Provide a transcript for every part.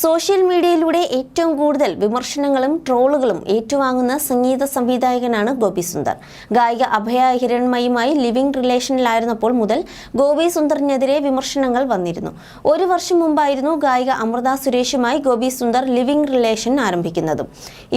Social മീഡിയയിലൂടെ ഏറ്റവും കൂടുതൽ വിമർശനങ്ങളും ട്രോളുകളും ഏറ്റുവാങ്ങുന്ന സംഗീത സംവിധായകനാണ് ഗോപി സുന്ദർ. ഗായിക അഭയ ഹിരൺമയുമായി ലിവിംഗ് റിലേഷനിലായിരുന്നപ്പോൾ മുതൽ ഗോപി സുന്ദറിനെതിരെ വിമർശനങ്ങൾ വന്നിരുന്നു. ഒരു വർഷം മുമ്പായിരുന്നു ഗായിക അമൃത സുരേഷുമായി ഗോപി സുന്ദർ ലിവിംഗ് റിലേഷൻ ആരംഭിക്കുന്നതും.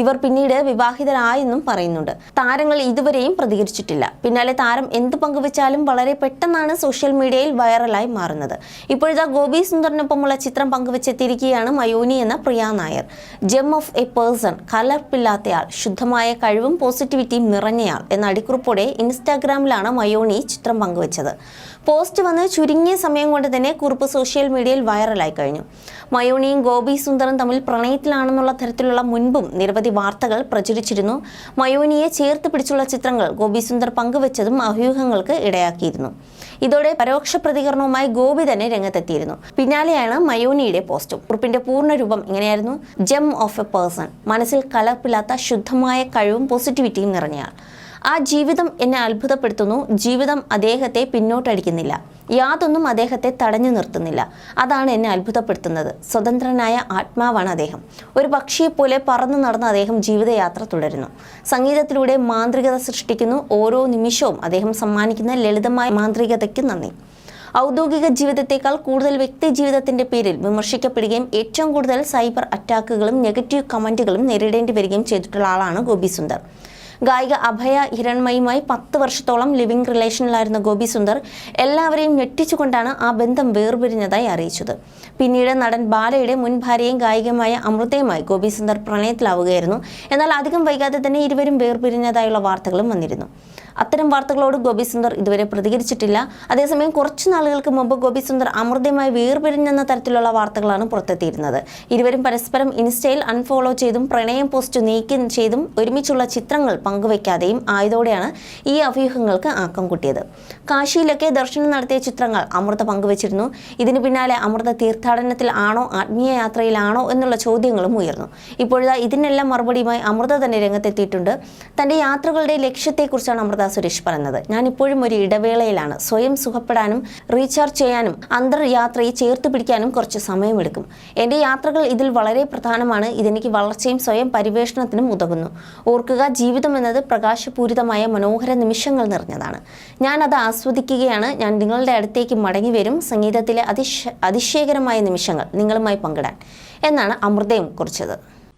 ഇവർ പിന്നീട് വിവാഹിതരായെന്നും പറയുന്നുണ്ട്. താരങ്ങൾ ഇതുവരെയും പ്രതികരിച്ചിട്ടില്ല. പിന്നാലെ താരം എന്ത് പങ്കുവച്ചാലും വളരെ പെട്ടെന്നാണ് സോഷ്യൽ മീഡിയയിൽ വൈറലായി മാറുന്നത്. ഇപ്പോഴത്തെ ഗോപി സുന്ദറിനൊപ്പമുള്ള ചിത്രം പങ്കുവച്ചെത്തിയിരിക്കുകയാണ് മയോനി എന്ന Priya Nair. Gem of a person കലർപ്പില്ലാത്തയാൾ ശുദ്ധമായ കഴിവും പോസിറ്റിവിറ്റിയും നിറഞ്ഞയാൾ എന്ന അടിക്കുറിപ്പോടെ ഇൻസ്റ്റാഗ്രാമിലാണ് മയോണി ചിത്രം പങ്കുവച്ചത്. പോസ്റ്റ് വന്ന് ചുരുങ്ങിയ സമയം കൊണ്ട് തന്നെ കുറിപ്പ് സോഷ്യൽ മീഡിയയിൽ വൈറലായി കഴിഞ്ഞു. മയോണിയും ഗോപി സുന്ദറും തമ്മിൽ പ്രണയത്തിലാണെന്നുള്ള തരത്തിലുള്ള മുൻപും നിരവധി വാർത്തകൾ പ്രചരിച്ചിരുന്നു. മയോനിയെ ചേർത്ത് പിടിച്ചുള്ള ചിത്രങ്ങൾ ഗോപി സുന്ദർ പങ്കുവച്ചതും അഭ്യൂഹങ്ങൾക്ക് ഇടയാക്കിയിരുന്നു. ഇതോടെ പരോക്ഷ പ്രതികരണവുമായി ഗോപി തന്നെ രംഗത്തെത്തിയിരുന്നു. പിന്നാലെയാണ് മയോനിയുടെ പോസ്റ്റും. കുറിപ്പിന്റെ പൂർണരൂപം ഇങ്ങനെയായിരുന്നു. ജെം ഓഫ് എ പേഴ്സൺ മനസ്സിൽ കലർപ്പില്ലാത്ത ശുദ്ധമായ കഴിവും പോസിറ്റിവിറ്റിയും നിറഞ്ഞയാൾ. ആ ജീവിതം എന്നെ അത്ഭുതപ്പെടുത്തുന്നു. ജീവിതം അദ്ദേഹത്തെ പിന്നോട്ടടിക്കുന്നില്ല. യാതൊന്നും അദ്ദേഹത്തെ തടഞ്ഞു നിർത്തുന്നില്ല. അതാണ് എന്നെ അത്ഭുതപ്പെടുത്തുന്നത്. സ്വതന്ത്രനായ ആത്മാവാണ് അദ്ദേഹം. ഒരു പക്ഷിയെപ്പോലെ പറന്നു നടന്ന അദ്ദേഹം ജീവിതയാത്ര തുടരുന്നു. സംഗീതത്തിലൂടെ മാന്ത്രികത സൃഷ്ടിക്കുന്നു. ഓരോ നിമിഷവും അദ്ദേഹം സമ്മാനിക്കുന്ന ലളിതമായ മാന്ത്രികതയ്ക്ക് നന്ദി. ഔദ്യോഗിക ജീവിതത്തെക്കാൾ കൂടുതൽ വ്യക്തി ജീവിതത്തിന്റെ പേരിൽ വിമർശിക്കപ്പെടുകയും ഏറ്റവും കൂടുതൽ സൈബർ അറ്റാക്കുകളും നെഗറ്റീവ് കമന്റുകളും നേരിടേണ്ടി വരികയും ചെയ്തിട്ടുള്ള ആളാണ് ഗോപി സുന്ദർ. ഗായിക അഭയ ഹിരൺമയുമായി പത്ത് വർഷത്തോളം ലിവിംഗ് റിലേഷനിലായിരുന്ന ഗോപി സുന്ദർ എല്ലാവരെയും ഞെട്ടിച്ചുകൊണ്ടാണ് ആ ബന്ധം വേർപിരിഞ്ഞതായി അറിയിച്ചത്. പിന്നീട് നടൻ ബാലയുടെ മുൻ ഭാര്യയും ഗായികമായ അമൃതയുമായി ഗോപി സുന്ദർ പ്രണയത്തിലാവുകയായിരുന്നു. എന്നാൽ അധികം വൈകാതെ തന്നെ ഇരുവരും വേർപിരിഞ്ഞതായുള്ള വാർത്തകളും വന്നിരുന്നു. അത്തരം വാർത്തകളോട് ഗോപി സുന്ദർ ഇതുവരെ പ്രതികരിച്ചിട്ടില്ല. അതേസമയം കുറച്ചു നാളുകൾക്ക് മുമ്പ് ഗോപി സുന്ദർ അമൃതമായി വേർപിരിഞ്ഞെന്ന തരത്തിലുള്ള വാർത്തകളാണ് പുറത്തെത്തിയിരുന്നത്. ഇരുവരും പരസ്പരം ഇൻസ്റ്റയിൽ അൺഫോളോ ചെയ്തും പ്രണയം പോസ്റ്റ് നീക്കം ചെയ്തും ഒരുമിച്ചുള്ള ചിത്രങ്ങൾ പങ്കുവയ്ക്കാതെയും ആയതോടെയാണ് ഈ അഭ്യൂഹങ്ങൾക്ക് ആക്കം കൂട്ടിയത്. കാശിയിലൊക്കെ ദർശനം നടത്തിയ ചിത്രങ്ങൾ അമൃത പങ്കുവച്ചിരുന്നു. ഇതിനു പിന്നാലെ അമൃത തീർത്ഥാടനത്തിൽ ആണോ ആത്മീയ യാത്രയിലാണോ എന്നുള്ള ചോദ്യങ്ങളും ഉയർന്നു. ഇപ്പോഴത്തെ ഇതിനെല്ലാം മറുപടിയുമായി അമൃത തന്നെ രംഗത്തെത്തിയിട്ടുണ്ട്. തന്റെ യാത്രകളുടെ ലക്ഷ്യത്തെക്കുറിച്ചാണ് അമൃത സുരേഷ് പറയുന്നത് ഞാൻ ഇപ്പോഴും ഒരു ഇടവേളയിലാണ്. സ്വയം സുഖപ്പെടാനും റീചാർജ് ചെയ്യാനും അന്തർയാത്രയെ ചേർത്ത് പിടിക്കാനും കുറച്ച് സമയമെടുക്കും. എന്റെ യാത്രകൾ ഇതിൽ വളരെ പ്രധാനമാണ്. ഇതെനിക്ക് വളർച്ചയും സ്വയം പരിവേഷണത്തിനും ഉതകുന്നു. ഓർക്കുക ജീവിതം എന്നത് പ്രകാശപൂരിതമായ മനോഹര നിമിഷങ്ങൾ നിറഞ്ഞതാണ്. ഞാൻ അത് ആസ്വദിക്കുകയാണ്. ഞാൻ നിങ്ങളുടെ അടുത്തേക്ക് മടങ്ങി വരും. സംഗീതത്തിലെ അതിശ അതിശയകരമായ നിമിഷങ്ങൾ നിങ്ങളുമായി പങ്കിടാൻ. എന്നാണ് അമൃതയും കുറിച്ചത്.